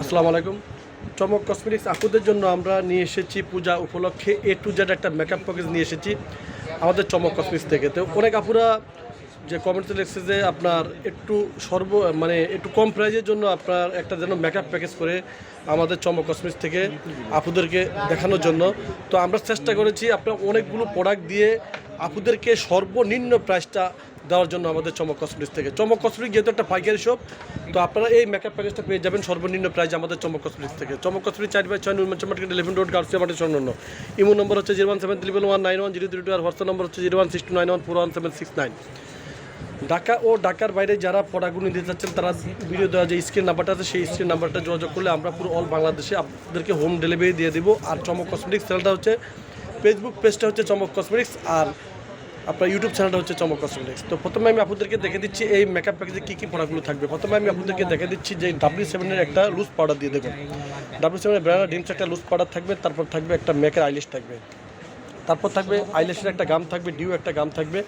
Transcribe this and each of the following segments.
আসসালামু আলাইকুম। চমক কসমেটিক্স আপুদের জন্য আমরা নিয়ে এসেছি পূজা উপলক্ষে এ টু জেড একটা মেকআপ প্যাকেজ নিয়ে এসেছি আমাদের চমক কসমেটিক্স থেকে। তো অনেক আপুরা যে কমেন্টসে লিখছে যে আপনার একটু সর্ব মানে একটু কম প্রাইজের জন্য আপনার একটা যেন মেকআপ প্যাকেজ করে আমাদের চমক কসমেটিক্স থেকে আপুদেরকে দেখানোর জন্য। তো আমরা চেষ্টা করেছি আপনার অনেকগুলো প্রোডাক্ট দিয়ে আপুদেরকে সর্বনিম্ন প্রাইসটা দেওয়ার জন্য আমাদের চমক কসমেটিক্স থেকে। চমক কসমেটিক্স যেহেতু একটা পাইকারি শপ তো আপনারা এই মেকআপ প্যাকেজটা পেয়ে যাবেন সর্বনিম্ন প্রাইজ আমাদের চমক কসমেটিক্স থেকে। চমক কসমেটিক্স চার বাই ছয় market eleven road Garcia market সংলগ্ন। ইমো নম্বর হচ্ছে zero one seven three one nine one zero three two আর হোয়াটসঅ্যাপ নম্বর হচ্ছে zero one six two nine one four one seven six nine. Dhaka ও ঢাকার বাইরে যারা প্রোডাক্টগুলো নিতে চাচ্ছেন, তারা ভিডিও দেওয়া যে স্ক্রিন নাম্বারটা আছে, সেই স্ক্রিন নাম্বারটা যোগাযোগ করলে আমরা পুরো অল বাংলাদেশে আপনাদেরকে হোম ডেলিভারি দিয়ে দেবো। আর চমক কসমেটিক্স চ্যানেলটা হচ্ছে ফেসবুক পেজটা হচ্ছে চমক কসমেটিক্স। আর আপনার ইউটিউব চ্যানেলটা হচ্ছে চমক কসমেটিক্স তো প্রথমে আমি আপনাদেরকে দেখে দিচ্ছি এই মেকআপ প্যাকেজে কী কী প্রোডাক্টগুলো থাকবে। প্রথমে আমি আপনাদেরকে দেখে দিচ্ছি যে ডাব্লিউ সেভেনের একটা লুজ পাউডার দিয়ে দেবেন। ডাব্লিউ সেভেনের ব্র্যান্ডের ডিমস একটা লুজ পাউডার থাকবে তারপর থাকবে একটা মেকের আইলিশ থাকবে। তারপর থাকবে আইলেশের একটা গাম থাকবে ডিউ একটা গাম থাকবে।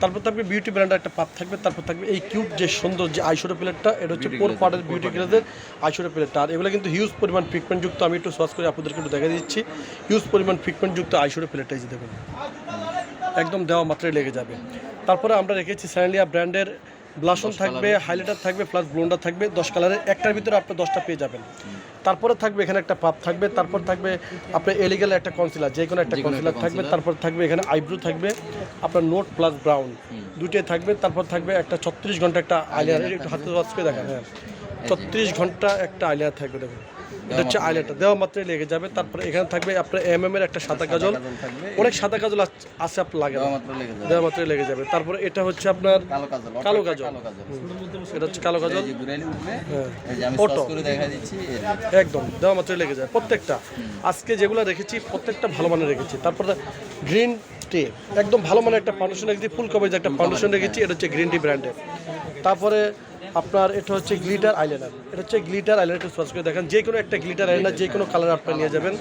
তারপর থাকবে বিউটি ব্র্যান্ডের একটা পাপ থাকবে তারপর থাকবে এই কিউট যে সুন্দর যে আইশোরো প্লেটটা এটা হচ্ছে ফোর পার্টের বিউটি গ্লেজের আইশোরো প্লেটটা আর এগুলো কিন্তু হিউজ পরিমাণ পিকমেন্টযুক্ত আমি একটু সস করে আপনাদেরকে একটু দেখা দিচ্ছি। হিউজ পরিমাণ পিকমেন্টযুক্ত আইশোরো প্লেটটা এই যে দেখুন। একদম দেওয়া মাত্রায় লেগে যাবে। তারপরে আমরা রেখেছি স্যানিলিয়া ব্র্যান্ডের ব্লাশন থাকবে হাইলাইটার থাকবে প্লাস ব্লোন্ডার থাকবে দশ কালারের একটার ভিতরে আপনি দশটা পেয়ে যাবেন। তারপরে থাকবে এখানে একটা পাপ থাকবে তারপর থাকবে আপনার এলিগাল একটা কনসিলার যে কোনো একটা কনসিলার থাকবে তারপর থাকবে এখানে আইব্রো থাকবে আপনার নোট প্লাস ব্রাউন দুটোই থাকবে তারপর থাকবে একটা ছত্রিশ ঘণ্টা একটা আইলার একটু হাতে দেখেন হ্যাঁ। ছত্রিশ ঘণ্টা একটা আইলার থাকবে দেখুন। এটা হচ্ছে আইলারটা দেওয়া মাত্রই লেগে যাবে। তারপরে এখানে থাকবে আপনার এম এম এর একটা সাদা কাজল। অনেক সাদা কাজল আছে আপনার লাগে না। লেগে যাবে। দেওয়া মাত্রই লেগে যাবে। তারপরে এটা হচ্ছে আপনার কালো কাজল এটা হচ্ছে কালো কাজল। হ্যাঁ। অটো। একদম। দেওয়া মাত্রই লেগে যায় প্রত্যেকটা। আজকে যেগুলো রেখেছি প্রত্যেকটা ভালো মানের রেখেছি। তারপরে গ্রিন টি। একদম ভালো মানের একটা ফাউন্ডেশন রেখেছি। ফুল কভারেজ একটা ফাউন্ডেশন রেখেছি এটা হচ্ছে গ্রিন টি ব্র্যান্ডের তারপরে আপনার এটা হচ্ছে গ্লিটার আইলাইনার এটা হচ্ছে গ্লিটার আইলাইনার সস করে দেখেন। যে কোনো একটা গ্লিটার আইলাইনার যে কোনো কালার আপনারা নিয়ে যাবেন।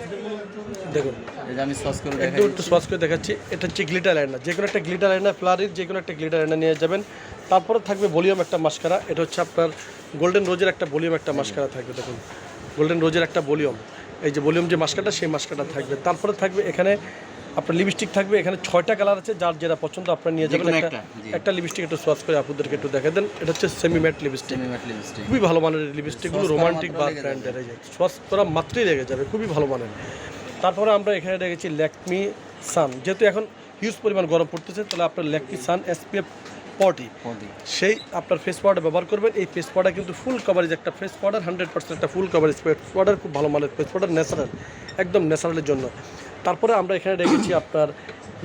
দেখুন। এই যে আমি সস করে একদম একটু সস করে দেখাচ্ছি। এটা হচ্ছে গ্লিটার আইলাইনার যে কোনো একটা গ্লিটার আইলাইনার ফ্লারির যে কোনো একটা গ্লিটার আইলাইনার নিয়ে যাবেন। তারপরে থাকবে ভলিউম একটা মাস্কারা এটা হচ্ছে আপনার গোল্ডেন রোজের একটা ভলিউম একটা মাস্কারা থাকবে দেখুন। গোল্ডেন রোজের একটা ভলিউম এই যে ভলিউম যে মাস্কাটা সেই মাস্কাটা থাকবে। তারপরে থাকবে এখানে আপনার লিপস্টিক থাকবে এখানে ছয়টা কালার আছে যার যেটা পছন্দ আপনার নিয়ে যাবেন। একটা একটা, লিপস্টিক একটু সস করে আপনাদেরকে একটু দেখা দেন। এটা হচ্ছে সেমি ম্যাট লিপস্টিক খুবই ভালো মানের লিপস্টিকগুলো রোমান্টিক বা ব্র্যান্ডের এই যে করা মাত্রই লেগে যাবে খুবই ভালো মানের। তারপরে আমরা এখানে রেখেছি ল্যাকমি সান যেহেতু এখন হিউজ পরিমাণ গরম পড়তেছে তাহলে আপনার ল্যাকমি সান এসপিএফ পটি সেই আপনার ফেস পাউডার ব্যবহার করবেন। এই ফেস পাউডার কিন্তু ফুল কভারেজ একটা ফেস পাউডার হান্ড্রেড পার্সেন্ট একটা ফুল কভারেজ ফেস পাউডার খুব ভালো মানের ফেস পাউডার ন্যাচারাল একদম ন্যাচারালের জন্য। তারপরে আমরা এখানে রেখেছি আপনার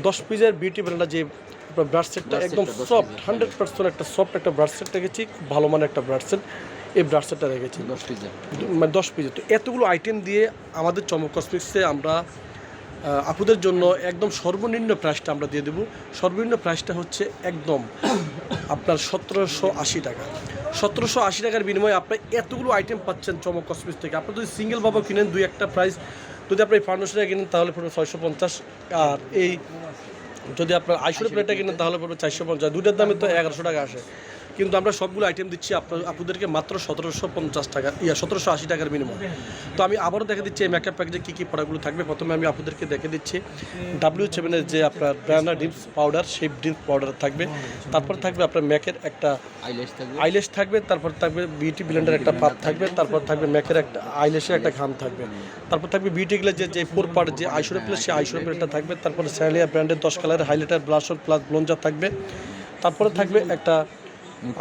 দশ পিসের বিউটি ব্র্যান্ডার যে আপনার ব্রাশ সেটটা একদম সফট হান্ড্রেড পার্সেন্ট একটা সফট একটা ব্রাশ সেট রেখেছি খুব ভালো মানের একটা ব্রাশ সেট এই ব্রাশ সেটটা রেখেছি। দশ পিজা মানে দশ পিস তো এতগুলো আইটেম দিয়ে আমাদের চমক কসমেটিক্সে আমরা আপুদের জন্য একদম সর্বনিম্ন প্রাইসটা আমরা দিয়ে দেবো। সর্বনিম্ন প্রাইসটা হচ্ছে একদম আপনার সতেরোশো আশি টাকা। সতেরোশো আশি টাকার বিনিময়ে আপনি এতগুলো আইটেম পাচ্ছেন চমক কসমেটিক্স থেকে। আপনি যদি সিঙ্গেল বাবা কিনেন দুই একটা প্রাইস যদি আপনি এই ফাউন্ডেশনটা কিনেন, তাহলে পড়বে ছয়শো পঞ্চাশ। আর এই যদি আপনার আইসুরের প্লেটটা কিনেন, তাহলে পড়বে চারশো পঞ্চাশ। দুটার দামে তো এগারোশো টাকা আসে। কিন্তু আমরা সবগুলো আইটেম দিচ্ছি আপনাদেরকে মাত্র সতেরোশো পঞ্চাশ টাকা ইয়া সতেরোশো আশি টাকার মিনিমাম তো আমি আবারও দেখে দিচ্ছি এই মেকআপ প্যাকেজে কী কী প্রোডাক্টগুলো থাকবে। প্রথমে আমি আপনাদেরকে দেখে দিচ্ছি ডাব্লিউ সেভেনের যে আপনার ব্র্যান্ডার ডিপস পাউডার সেই ডিপস পাউডার থাকবে। তারপর থাকবে আপনার ম্যাকের একটা আইলেশ থাকবে। আইলেশ থাকবে তারপর থাকবে বিউটি ব্লেন্ডার একটা পাপ থাকবে তারপর থাকবে ম্যাকের একটা আইলেশের একটা ঘাম থাকবে। তারপর থাকবে বিউটি গ্লেজের যে ফোর পার্ট যে আইশোরো প্লেস সেই আইশোরো প্লেটটা থাকবে। তারপরে স্যালিয়া ব্র্যান্ডের দশ কালারের হাইলাইটার ব্লাশর প্লাস ব্লঞ্জার থাকবে। তারপরে থাকবে একটা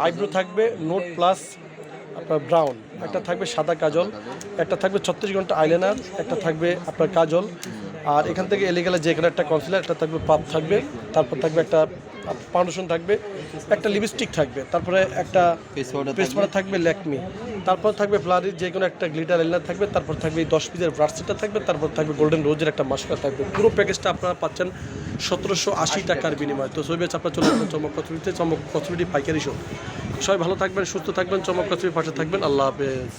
আইব্রো থাকবে নোট প্লাস আপনার ব্রাউন একটা থাকবে সাদা কাজল, একটা থাকবে ছত্রিশ ঘণ্টা আইলাইনার একটা থাকবে আপনার কাজল। আর এখান থেকে এলিগেলে যে কোনো একটা কনসিলার একটা থাকবে পাপ থাকবে, তারপর থাকবে একটা ফাউন্ডেশন থাকবে একটা লিপস্টিক থাকবে তারপরে একটা ফেস পাউডার থাকবে ল্যাকমি তারপর থাকবে ফ্লারির যে কোনো একটা গ্লিটার এলার থাকবে তারপর থাকবে এই দশ পিসের ব্রাশটা থাকবে তারপর থাকবে গোল্ডেন রোজের একটা মাস্কার থাকবে। পুরো প্যাকেজটা আপনারা পাচ্ছেন সতেরোশো আশি টাকার বিনিময়ে। তো সৈবেজ আপনার চলে আসবেন চমক কচুরিতে চমক কচুরিটি পাইকারি শো সবাই ভালো থাকবেন সুস্থ থাকবেন চমক কচুরির পাশে থাকবেন। আল্লাহ হাফেজ।